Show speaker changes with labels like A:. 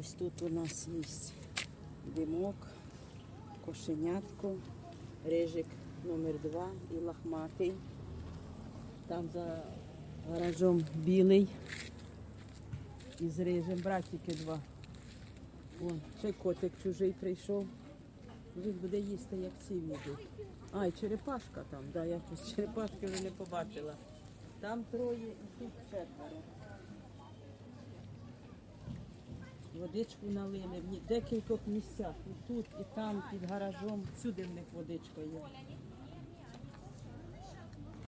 A: Ось тут у нас є димок, кошенятко, рижик номер два і лохматий. Там за гаражом білий із рижем, братики два. Вон, ще котик чужий прийшов. Він буде їсти, як ці їдуть. А, і черепашка там, да, я тут черепашки вже не побачила. Там троє і тут четверо. Водичку налили в декількох місцях. І тут, і там, під гаражом. Всюди в них водичка є.